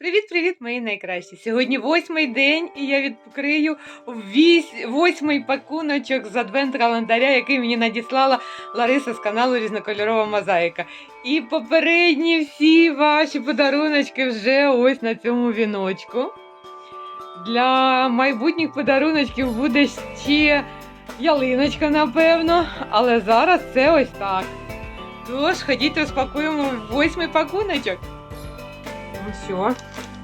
Привіт-привіт, мої найкращі! Сьогодні восьмий день, і я відкрию восьмий пакуночок з адвент-календаря, який мені надіслала Лариса з каналу Різнокольорова Мозаїка. І попередні всі ваші подаруночки вже ось на цьому віночку. Для майбутніх подаруночків буде ще ялиночка, напевно, але зараз це ось так. Тож, ходіть розпакуємо восьмий пакуночок. Що,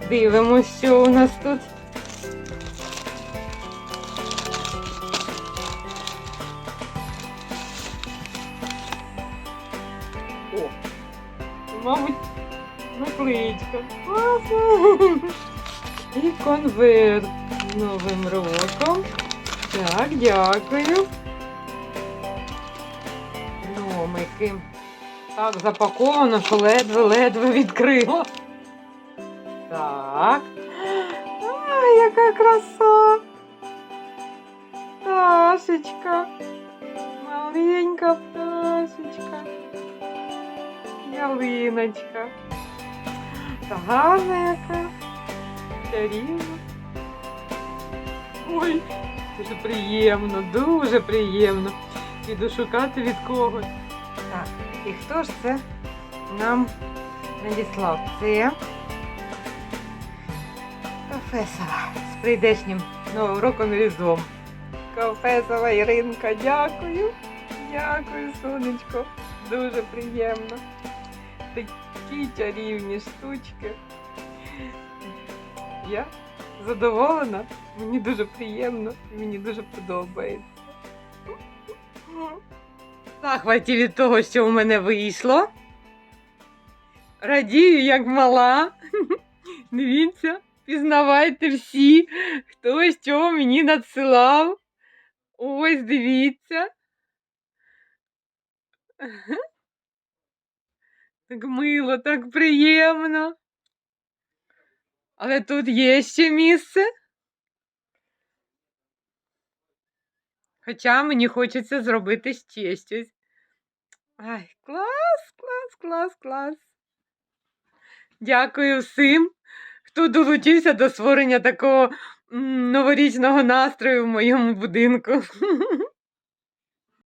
дивимось, що у нас тут. О, мабуть, наклеїчка. Класно. І конверт з новим роком. Так, дякую. Номики. Так запаковано, що ледве-ледве відкрила. Так. А, яка краса. Пташечка. Маленька пташечка. Ялиночка. Гарна яка. Чарівна. Ой, дуже приємно, дуже приємно. Піду шукати від когось. Так, і хто ж це нам надіслав? Це Кафесова з прийдешнім новим роком і різдвом. Кафесова Іринка, дякую. Дякую, сонечко. Дуже приємно. Такі чарівні штучки. Я задоволена, мені дуже приємно і мені дуже подобається. Захваті від того, що у мене вийшло. Радію, як мала. Дивіться, пізнавайте всі, хто що мені надсилав. Ось дивіться. Так мило, так приємно. Але тут є ще місце. Хоча мені хочеться зробити ще щось. Ай, клас, клас, клас, клас. Дякую всім, хто долучився до створення такого новорічного настрою в моєму будинку.